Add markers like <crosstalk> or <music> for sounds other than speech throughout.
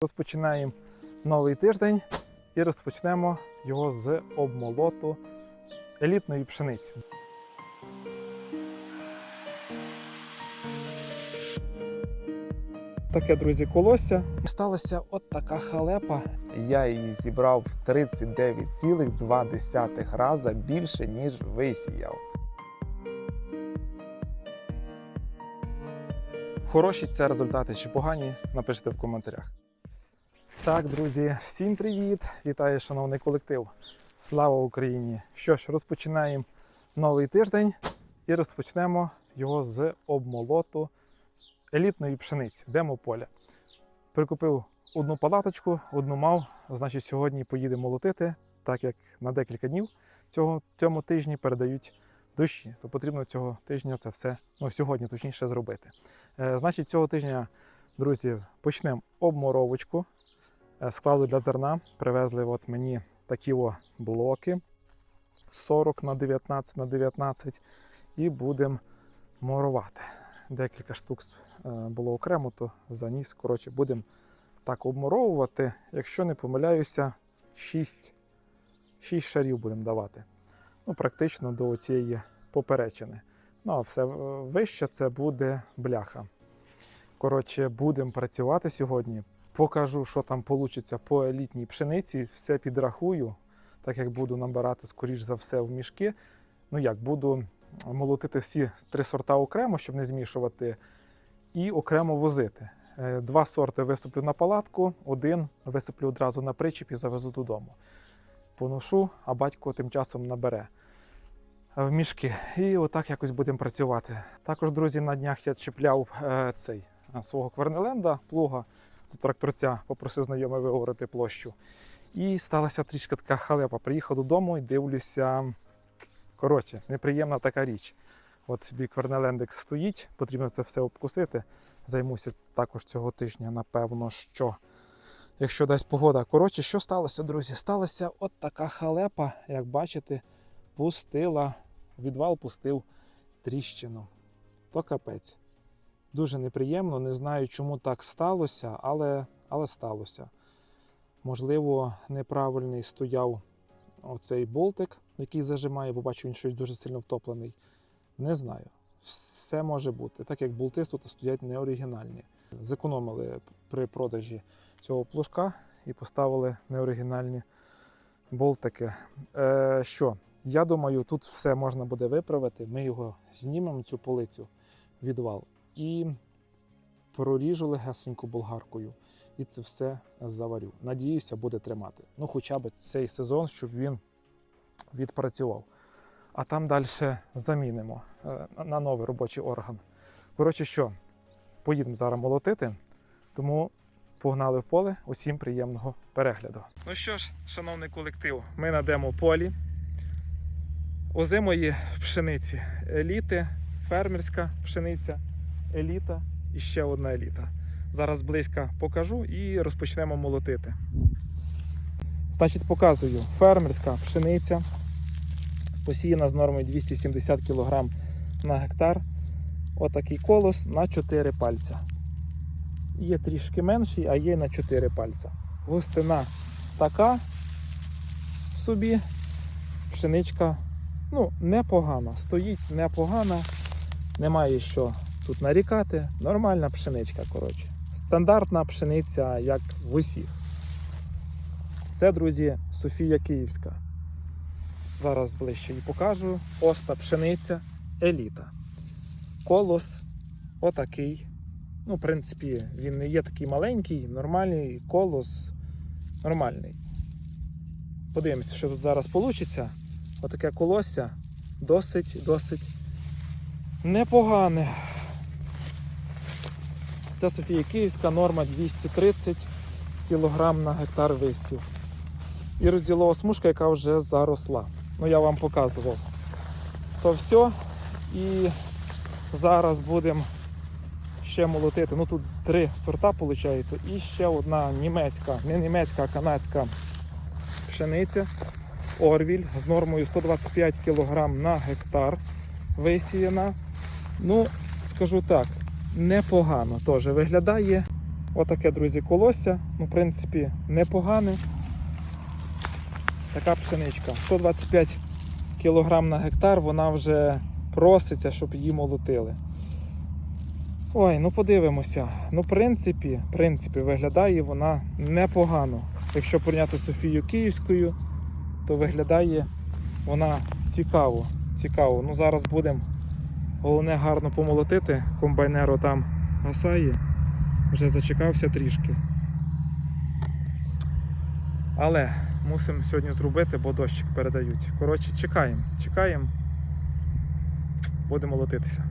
Розпочинаємо новий тиждень і розпочнемо його з обмолоту елітної пшениці. Таке, друзі, колосся. Сталася от така халепа. Я її зібрав в 39,2 рази більше, ніж висіяв. Хороші це результати чи погані? Напишіть в коментарях. Так, друзі, всім привіт! Вітаю, шановний колектив. Слава Україні! Що ж, розпочинаємо новий тиждень і розпочнемо його з обмолоту елітної пшениці, демополя. Прикупив одну палаточку, одну мав. Значить, сьогодні поїдемо молотити, так як на декілька днів цього цьому тижні передають дощі. То потрібно цього тижня це все, ну сьогодні точніше зробити. Е, значить, цього тижня, друзі, почнемо обморовочку складу для зерна. Привезли от мені такі о блоки 40 на 19 на 19 і будемо морувати. Декілька штук е, було окремо, то заніс. Коротше, будемо так обморовувати. Якщо не помиляюся, 6, 6 шарів будемо давати. Ну, практично до цієї поперечини. Ну, а все е, вище це буде бляха. Коротше, будемо працювати сьогодні. Покажу, що там вийде по елітній пшениці. Все підрахую, так як буду набирати, скоріш за все, в мішки. Ну як, буду молотити всі три сорта окремо, щоб не змішувати, і окремо возити. Е, Два сорти висиплю на палатку, один висиплю одразу на причіп і завезу додому. Поношу, а батько тим часом набере в мішки. І отак якось будемо працювати. Також, друзі, на днях я чіпляв е, цей е, свого квернеленда, плуга до тракторця, попросив знайомий виговорити площу. І сталася трішки така халепа. Приїхав додому і дивлюся. Коротше, неприємна така річ. От собі квернелендик стоїть, потрібно це все обкусити. Займуся також цього тижня, напевно, що. Якщо дасть погода. Коротше, що сталося, друзі? Сталася от така халепа, як бачите, пустила, відвал пустив тріщину. То капець. Дуже неприємно, не знаю, чому так сталося, але, але сталося. Можливо, неправильний стояв оцей болтик, який зажимає, бо бачу, він щось дуже сильно втоплений. Не знаю. Все може бути, так як болти тут стоять неоригінальні. Зекономили при продажі цього плужка і поставили неоригінальні болтики. Е, що? Я думаю, тут все можна буде виправити. Ми його знімемо, цю полицю, відвал, і проріжу легесенько болгаркою. І це все заварю. Надіюся, буде тримати. Ну, хоча б цей сезон, щоб він відпрацював. А там далі замінимо е, на новий робочий орган. Коротше, що, поїдемо зараз молотити, тому погнали в поле. Усім приємного перегляду. Ну що ж, шановний колектив, ми на демо-полі. Озимої пшениці еліти, фермерська пшениця, еліта і ще одна еліта. Зараз близько покажу і розпочнемо молотити. Значить, показую фермерська пшениця, посіяна з нормою 270 кг на гектар. Отакий колос на 4 пальця. Є трішки менший, а є на 4 пальця. Густина така собі. Пшеничка ну, непогана. Стоїть непогана. Немає що тут нарікати. Нормальна пшеничка, коротше. Стандартна пшениця, як в усіх. Це, друзі, Софія Київська. Зараз ближче її покажу. Оста пшениця еліта. Колос отакий. Ну, в принципі, він не є такий маленький, нормальний колос нормальний. Подивимося, що тут зараз вийде. Отаке колосся досить, досить непогане. Це Софія Київська, норма 230 кг на гектар висів. І розділова смужка, яка вже заросла. Ну, я вам показував. То все. І зараз будемо ще молотити. Ну тут три сорта виходить. І ще одна німецька, не німецька, а канадська пшениця. Орвіль з нормою 125 кг на гектар висіяна. Ну, скажу так, непогано теж виглядає. Отаке, друзі, колосся. Ну, в принципі, непогане. Така пшеничка. 125 кг на гектар, вона вже проситься, щоб її молотили. Ой, ну подивимося. Ну, в принципі, в принципі, виглядає вона непогано. Якщо порівняти з Софією Київською, то виглядає вона цікаво. Цікаво. Ну зараз будемо головне гарно помолотити. Комбайнеро там гасає. Вже зачекався трішки. Але мусимо сьогодні зробити, бо дощик передають. Коротше, чекаємо, чекаємо. Будемо молотитися.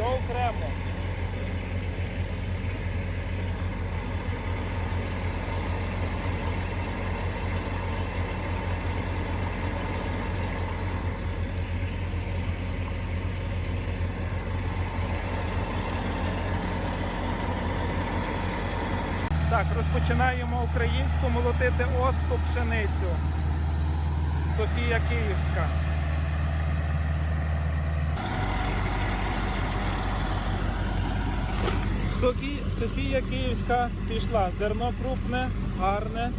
Все окремо. Так, розпочинаємо українську молотити осту пшеницю. Софія Київська. Софі- Софія Київська пішла. Зерно крупне, гарне.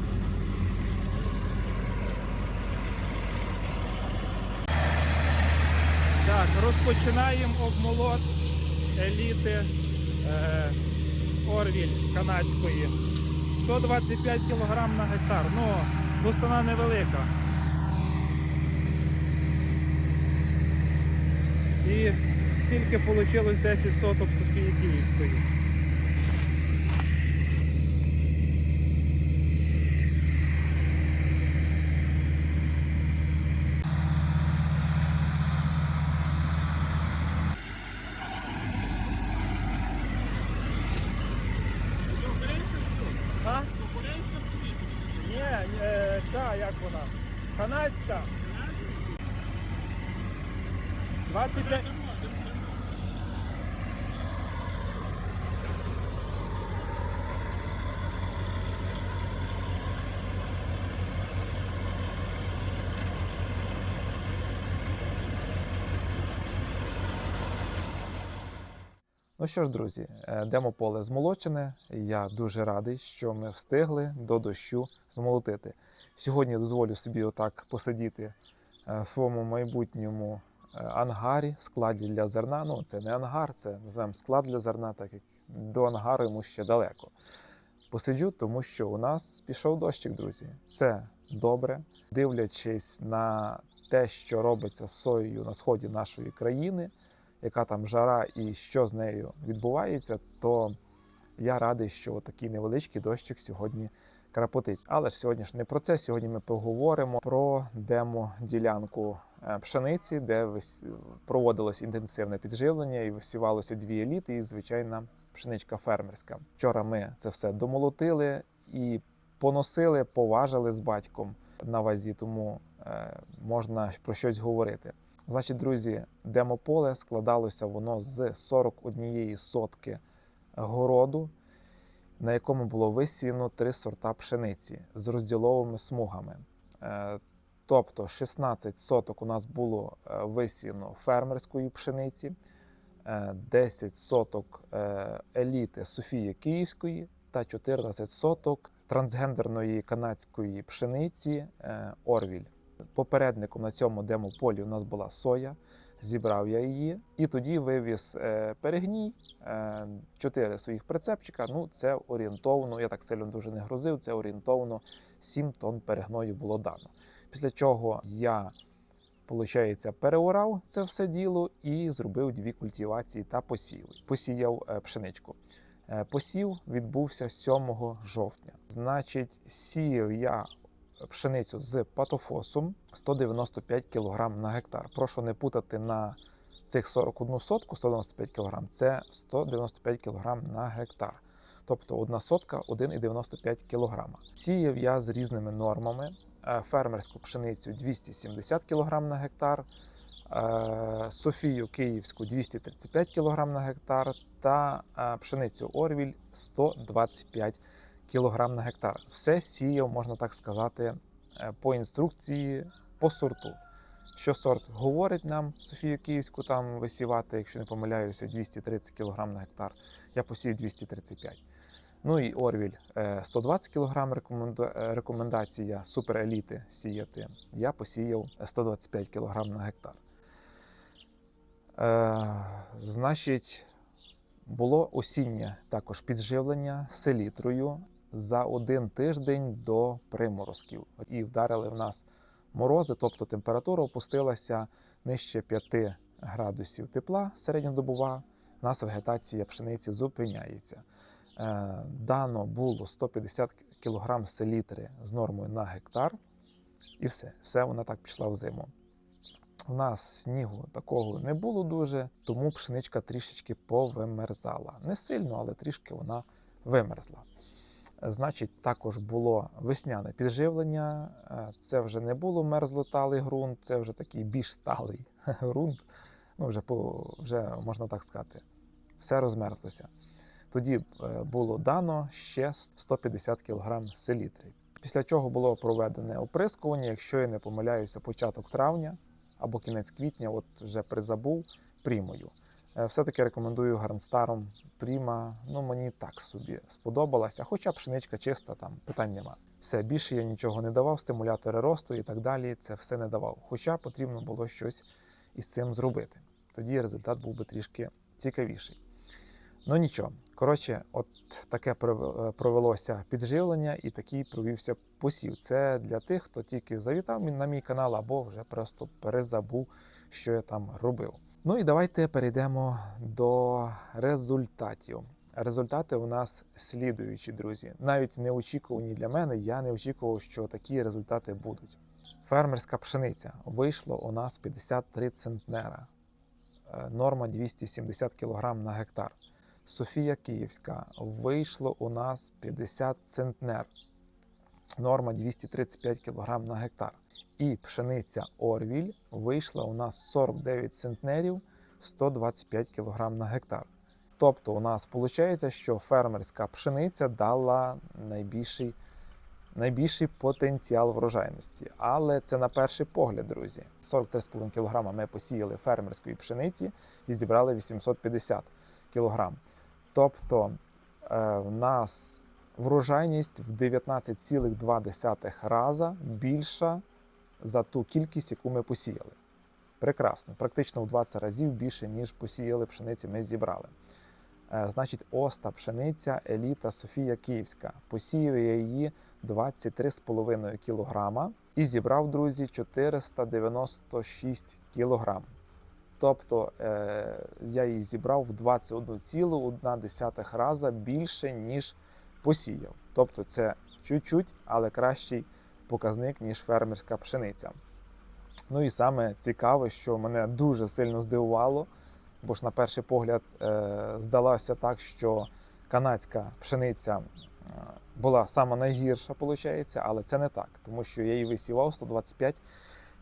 Так, розпочинаємо обмолот еліти е, Орвіль канадської. 125 кг на гектар. Ну, густина невелика. І тільки вийшло 10 соток Софії Київської. А? Ні, е, ця як вона? Канадська. 25. Ну що ж, друзі, е, демополе змолочене. Я дуже радий, що ми встигли до дощу змолотити. Сьогодні дозволю собі отак посидіти е, в своєму майбутньому е, ангарі, складі для зерна. Ну, це не ангар, це називаємо склад для зерна, так як до ангару йому ще далеко. Посиджу, тому що у нас пішов дощик, друзі. Це добре. Дивлячись на те, що робиться з соєю на сході нашої країни, яка там жара і що з нею відбувається, то я радий, що такий невеличкий дощик сьогодні крапотить. Але ж сьогодні ж не про це. Сьогодні ми поговоримо про демо-ділянку е, пшениці, де проводилось інтенсивне підживлення і висівалося дві еліти, і звичайна пшеничка фермерська. Вчора ми це все домолотили і поносили, поважили з батьком на вазі, тому е, можна про щось говорити. Значить, друзі, демополе складалося воно з 41 сотки городу, на якому було висіяно три сорта пшениці з розділовими смугами. Е, Тобто 16 соток у нас було е, висіяно фермерської пшениці, е, 10 соток е, еліти Софії Київської та 14 соток трансгендерної канадської пшениці Орвіль. Попередником на цьому демополі у нас була соя. Зібрав я її і тоді вивіз е, перегній, е, чотири своїх прицепчика. Ну, це орієнтовно. Я так сильно дуже не грузив. Це орієнтовно 7 тонн перегною було дано. Після чого я, виходить, переорав це все діло і зробив дві культивації та посів. Посіяв е, пшеничку. Посів відбувся 7 жовтня. Значить, сіяв я пшеницю з патофосом 195 кг на гектар. Прошу не путати на цих 41 сотку 195 кг це 195 кг на гектар. Тобто одна сотка 1,95 кг. Сіяв я з різними нормами. Е, Фермерську пшеницю 270 кг на гектар, е, Софію Київську 235 кг на гектар та е, пшеницю Орвіль 125 кг на гектар. Все сіяв, можна так сказати, е, по інструкції, по сорту. Що сорт говорить нам Софію Київську там висівати, якщо не помиляюся, 230 кг на гектар. Я посів 235. Ну і Орвіль е, 120 кг рекомендація супереліти сіяти. Я посіяв 125 кг на гектар. Е, значить, було осіннє також підживлення селітрою за один тиждень до приморозків. І вдарили в нас морози, тобто температура опустилася нижче 5 градусів тепла середньодобова. У нас вегетація пшениці зупиняється. Е, Дано було 150 кг селітри з нормою на гектар, і все, все вона так пішла в зиму. У нас снігу такого не було дуже, тому пшеничка трішечки повимерзала. Не сильно, але трішки вона вимерзла. Значить, також було весняне підживлення. Е, Це вже не було мерзлоталий ґрунт, це вже такий більш талий <laughs> ґрунт. Ну, вже, по, вже можна так сказати, все розмерзлося. Тоді е, було дано ще 150 кг селітри. Після чого було проведене оприскування, якщо я не помиляюся, початок травня або кінець квітня, от вже призабув прімою. Е, Все-таки рекомендую гарнстаром Пріма. Ну мені так собі сподобалася, хоча пшеничка чиста, там питань нема. Все більше я нічого не давав, стимулятори росту і так далі. Це все не давав. Хоча потрібно було щось із цим зробити. Тоді результат був би трішки цікавіший. Ну нічого. Коротше, от таке е, провелося підживлення і такий провівся посів. Це для тих, хто тільки завітав на мій канал або вже просто перезабув, що я там робив. Ну і давайте перейдемо до результатів. Результати у нас слідуючі, друзі. Навіть неочікувані для мене. Я не очікував, що такі результати будуть. Фермерська пшениця вийшло у нас 53 центнера, Е, норма 270 кг на гектар. Софія Київська вийшло у нас 50 центнер, норма 235 кг на гектар. І пшениця Орвіль вийшла у нас 49 центнерів 125 кг на гектар. Тобто у нас виходить, що фермерська пшениця дала найбільший, найбільший потенціал врожайності. Але це на перший погляд, друзі. 43,5 кг ми посіяли фермерської пшениці і зібрали 850 кг. Тобто е, в нас врожайність в 19,2 раза більша за ту кількість, яку ми посіяли. Прекрасно, практично в 20 разів більше, ніж посіяли пшениці, ми зібрали. Е, Значить, оста пшениця Еліта Софія Київська. Посіяв її 23,5 кг і зібрав, друзі, 496 кг. Тобто е, я її зібрав в 21,1 раза більше, ніж посіяв. Тобто це чуть-чуть, але кращий показник, ніж фермерська пшениця. Ну і саме цікаве, що мене дуже сильно здивувало, бо ж на перший погляд е, здалося так, що канадська пшениця е, була сама найгірша, виходить, але це не так, тому що я її висівав 125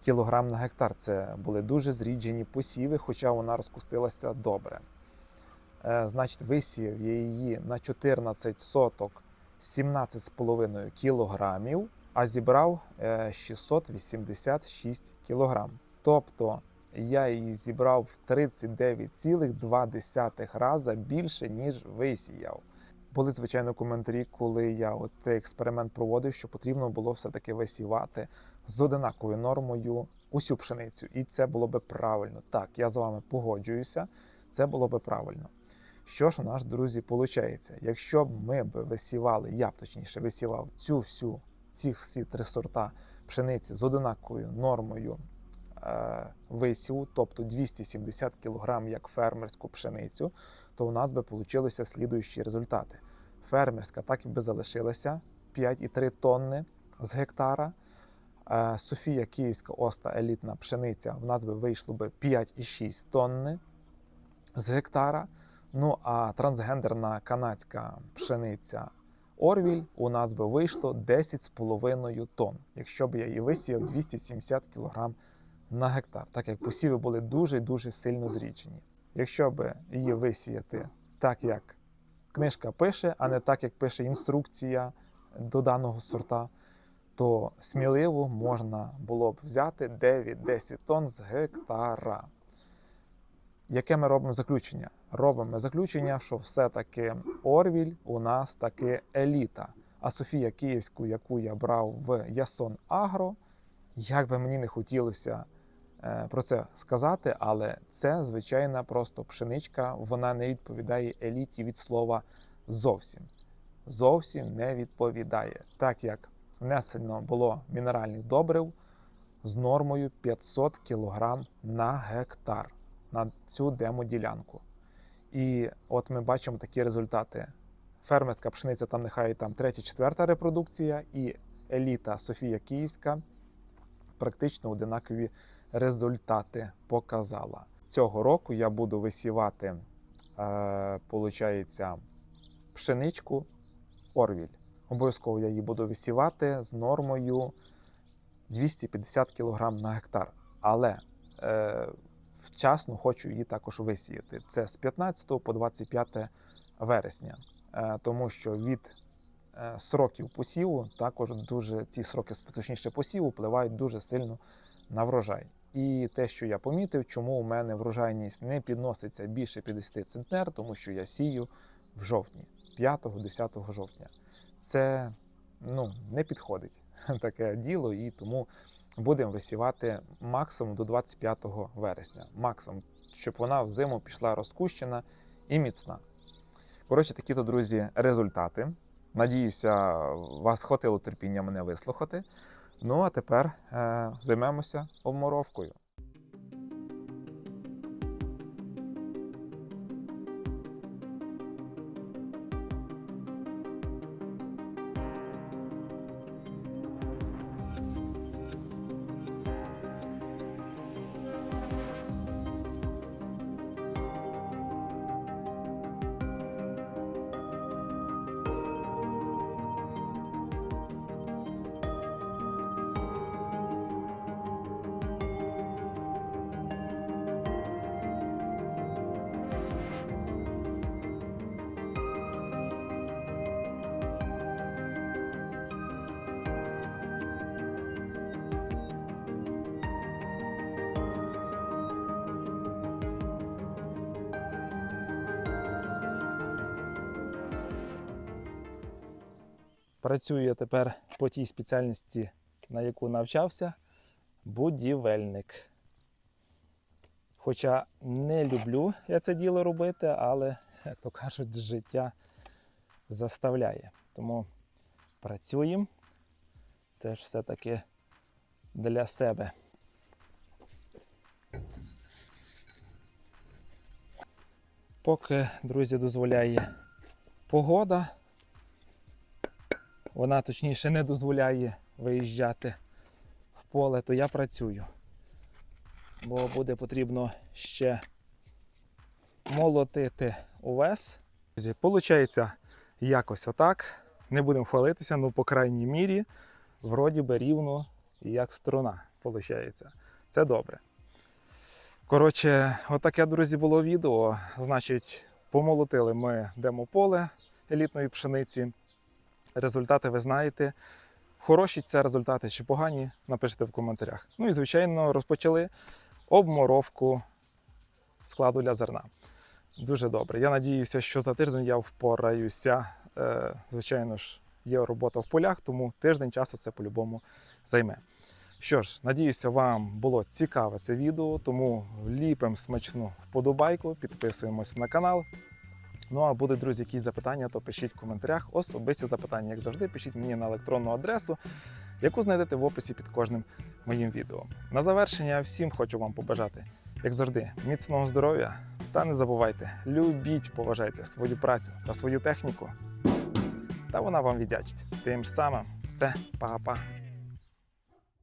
кг на гектар. Це були дуже зріджені посіви, хоча вона розкустилася добре. Е, Значить, висіяв я її на 14 соток 17,5 кілограмів, а зібрав е, 686 кілограм. Тобто я її зібрав в 39,2 рази більше, ніж висіяв. Були, звичайно, коментарі, коли я цей експеримент проводив, що потрібно було все-таки висівати з одинаковою нормою усю пшеницю. І це було би правильно. Так, я з вами погоджуюся, це було би правильно. Що ж у нас, друзі, виходить? Якщо б ми б висівали, я б точніше висівав цю всю ці всі три сорта пшениці з одинаковою нормою е, висіву, тобто 270 кг як фермерську пшеницю, то у нас би вийшли слідуючі результати. Фермерська так і би залишилася 5,3 тонни з гектара. Е, Софія Київська оста елітна пшениця в нас би вийшло би 5,6 тонни з гектара. Ну а трансгендерна канадська пшениця Орвіль у нас би вийшло 10,5 тонн, якщо б я її висіяв 270 кг на гектар, так як посіви були дуже дуже сильно зрічені. Якщо б її висіяти так, як книжка пише, а не так, як пише інструкція до даного сорта, то сміливо можна було б взяти 9-10 тонн з гектара. Яке ми робимо заключення? Робимо заключення, що все-таки Орвіль у нас таки еліта. А Софія Київську, яку я брав в Ясон Агро, як би мені не хотілося е, про це сказати, але це звичайна просто пшеничка, вона не відповідає еліті від слова зовсім. Зовсім не відповідає, так як внесено було мінеральних добрив з нормою 500 кг на гектар на цю демоділянку. І от ми бачимо такі результати. Фермерська пшениця там нехай там третя, четверта репродукція, і еліта Софія Київська практично одинакові результати показала. Цього року я буду висівати, е, получається, пшеничку Орвіль. Обов'язково я її буду висівати з нормою 250 кг на гектар. Але е, вчасно хочу її також висіяти. Це з 15 по 25 вересня, Е, тому що від е, сроків посіву також дуже ці сроки точніше посіву впливають дуже сильно на врожай. І те, що я помітив, чому у мене врожайність не підноситься більше 50 центнер, тому що я сію в жовтні, 5-10 жовтня. Це ну, не підходить <laughs> таке діло, і тому будемо висівати максимум до 25 вересня. Максимум, щоб вона взиму пішла розкущена і міцна. Коротше, такі то, друзі, результати. Надіюся, вас хватило терпіння мене вислухати. Ну а тепер е, займемося обморовкою. Працюю я тепер по тій спеціальності, на яку навчався будівельник. Хоча не люблю я це діло робити, але, як то кажуть, життя заставляє. Тому працюємо. Це ж все-таки для себе. Поки, друзі, дозволяє погода, вона точніше не дозволяє виїжджати в поле, то я працюю. Бо буде потрібно ще молотити увес. Получається якось отак. Не будемо хвалитися, ну по крайній мірі, вроді би рівно як струна. Получається. Це добре. Коротше, отаке, друзі, було відео. Значить, помолотили ми демополе елітної пшениці. Результати ви знаєте. Хороші це результати чи погані, напишіть в коментарях. Ну і, звичайно, розпочали обморовку складу для зерна. Дуже добре. Я надіюся, що за тиждень я впораюся. Е, Звичайно ж, є робота в полях, тому тиждень часу це по-любому займе. Що ж, надіюся, вам було цікаве це відео, тому ліпимо смачну вподобайку, підписуємось на канал. Ну а будуть, друзі, якісь запитання, то пишіть в коментарях. Особисті запитання, як завжди, пишіть мені на електронну адресу, яку знайдете в описі під кожним моїм відео. На завершення всім хочу вам побажати, як завжди, міцного здоров'я. Та не забувайте, любіть, поважайте свою працю та свою техніку. Та вона вам віддячить. Тим самим все, па-па.